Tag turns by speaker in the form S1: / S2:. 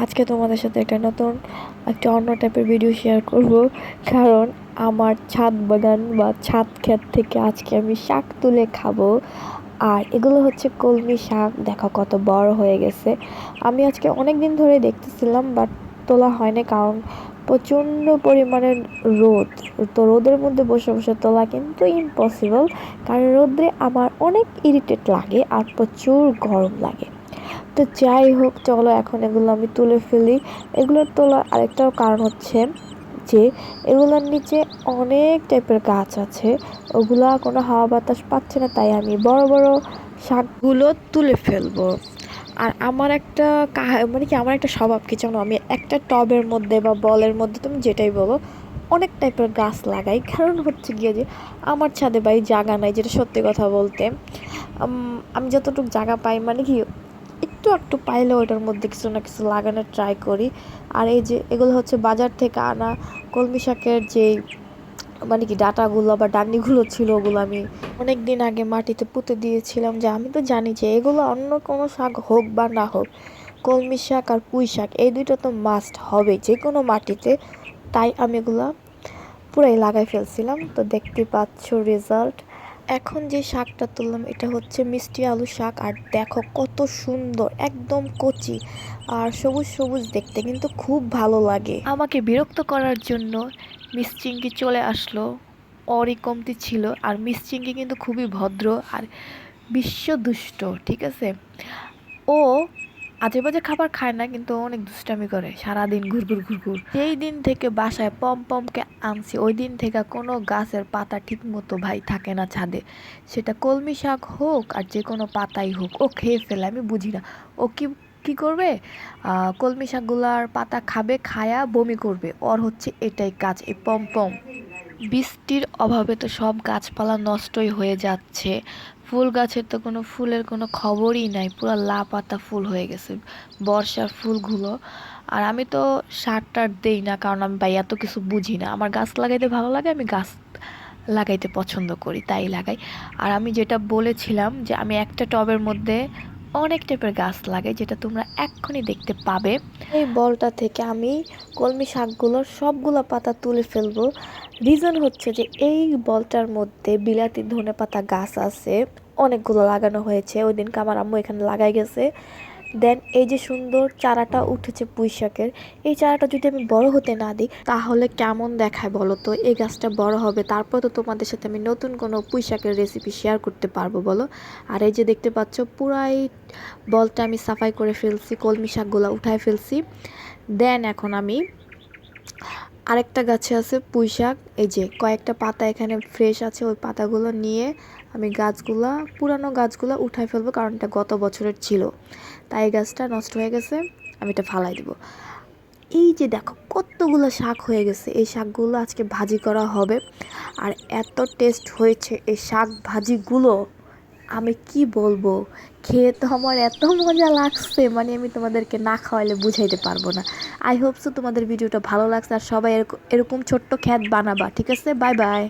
S1: আজকে তোমাদের সাথে একটা নতুন, একটা অন্য টাইপের ভিডিও শেয়ার করব। কারণ আমার ছাদ বাগান বা ছাদ ক্ষেত থেকে আজকে আমি শাক তুলে খাব। আর এগুলো হচ্ছে কলমি শাক। দেখো কত বড় হয়ে গেছে। আমি আজকে অনেক দিন ধরে দেখতেছিলাম বাট তোলা হয়নি কারণ প্রচণ্ড পরিমাণে রোদ। তো রোদের মধ্যে বসে বসে তোলা কিন্তু ইম্পসিবল কারণ রোদ্রে আমার অনেক ইরিটেট লাগে আর প্রচুর গরম লাগে। তো যাই হোক, চলো এখন এগুলো আমি তুলে ফেলি। এগুলোর তোলার আরেকটাও কারণ হচ্ছে যে, এগুলোর নিচে অনেক টাইপের গাছ আছে। ওগুলা কোনো হাওয়া বাতাস পাচ্ছে না, তাই আমি বড় বড় শাকগুলো তুলে ফেলব। আর আমার একটা মানে কি, আমার একটা স্বভাব কি জানো? আমি একটা টবের মধ্যে বা বলের মধ্যে, তুমি যেটাই বলো, অনেক টাইপের গাছ লাগাই। কারণ হচ্ছে গিয়ে যে, আমার ছাদে বাড়ি জায়গা নাই, যেটা সত্যি কথা বলতে। আমি যতটুকু জায়গা পাই মানে কি একটু একটু পাইলে ওইটার মধ্যে কিছু না কিছু লাগানোর ট্রাই করি। আর এই যে এগুলো হচ্ছে বাজার থেকে আনা কলমি শাকের যে মানে কি, ডাটাগুলো বা ডান্ডিগুলো ছিল ওগুলো আমি অনেক দিন আগে মাটিতে পুঁতে দিয়েছিলাম যে আমি তো জানি যে এগুলো অন্য কোনো শাক হোক বা না হোক, কলমি শাক আর পুঁই শাক, এই দুইটা তো মাস্ট হবে যে কোনো মাটিতে। তাই আমি এগুলো পুরাই লাগাই ফেলছিলাম। তো দেখতে পাচ্ছ রেজাল্ট এখন যে শাকটা তুললাম, এটা হচ্ছে মিষ্টি আলু শাক। আর দেখো কত সুন্দর, একদম কচি আর সবুজ সবুজ দেখতে, কিন্তু খুব ভালো লাগে। আমাকে বিরক্ত করার জন্য মিস চিঙ্কি চলে আসলো। ওরই কমতি ছিল আর মিস চিঙ্কি কিন্তু খুবই ভদ্র আর বিশ্ব দুষ্ট ঠিক আছে? ও আজে বাজে খাবার খায় না, কিন্তু অনেক দুষ্টামি করে, সারাদিন ঘুরঘুর ঘুরঘুর। যেই দিন থেকে বাসায় পম পমকে আনছি, ওই দিন থেকে কোনো গাছের পাতা ঠিক মতো ভাই থাকে না ছাদে। সেটা কলমি শাক হোক আর যে কোনো পাতাই হোক, ও খেয়ে ফেলে, আমি বুঝি না। ও কি কি করবে? কলমি শাকগুলার পাতা খাবে, খায়া বমি করবে। ওর হচ্ছে এটাই কাজ, এই পম পম। বৃষ্টির অভাবে তো সব গাছপালা নষ্টই হয়ে যাচ্ছে। ফুল গাছের তো কোনো ফুলের কোনো খবরই নাই, পুরো লাপাতা ফুল হয়ে গেছে, বর্ষার ফুলগুলো। আর আমি তো সার টার দিই না, কারণ আমি ভাই এত কিছু বুঝি না। আমার গাছ লাগাইতে ভালো লাগে, আমি গাছ লাগাইতে পছন্দ করি, তাই লাগাই। আর আমি যেটা বলেছিলাম যে আমি একটা টবের মধ্যে অনেক টাইপের গাছ লাগে যেটা তোমরা এক্ষুনি দেখতে পাবে। এই বলটা থেকে আমি কলমি শাকগুলোর সবগুলো পাতা তুলে ফেলব। রিজন হচ্ছে যে এই বলটার মধ্যে বিলাতি ধনে পাতা গাছ আছে। অনেকগুলো লাগানো হয়েছে। ওই দিনকে আমার আম্মু এখানে লাগাই গেছে। দেন এই যে সুন্দর চারাটা উঠেছে পুঁইশাকের, এই চারাটা যদি আমি বড় হতে না দিই, তাহলে কেমন দেখায় বলো তো? এই গাছটা বড় হবে, তারপর তো তোমাদের সাথে আমি নতুন কোনো পুঁইশাকের রেসিপি শেয়ার করতে পারব, বলো? আর এই যে দেখতে পাচ্ছ, পুরাই বলটা আমি সাফাই করে ফেলছি, কলমি শাকগুলো উঠায় ফেলছি। দেন এখন আমি আরেকটা গাছে আছে পুঁই শাক। এই যে কয়েকটা পাতা এখানে ফ্রেশ আছে, ওই পাতাগুলো নিয়ে আমি গাছগুলা, পুরানো গাছগুলো উঠাই ফেলব কারণ এটা গত বছরের ছিল। তাই গাছটা নষ্ট হয়ে গেছে, আমি এটা ফালাই দিব। এই যে দেখো কতগুলো শাক হয়ে গেছে, এই শাকগুলো আজকে ভাজি করা হবে। আর এত টেস্ট হয়েছে, এই শাক ভাজিগুলো আমি কি বলব? খেয়ে তো আমার এত মজা লাগছে মানে আমি তোমাদেরকে না খাওয়ালে বুঝাইতে পারব না। আই হোপ সো তোমাদের ভিডিওটা ভালো লাগছে, আর সবাই এরকম এরকম ছোট্ট খ্যাত বানাবা, ঠিক আছে? Bye bye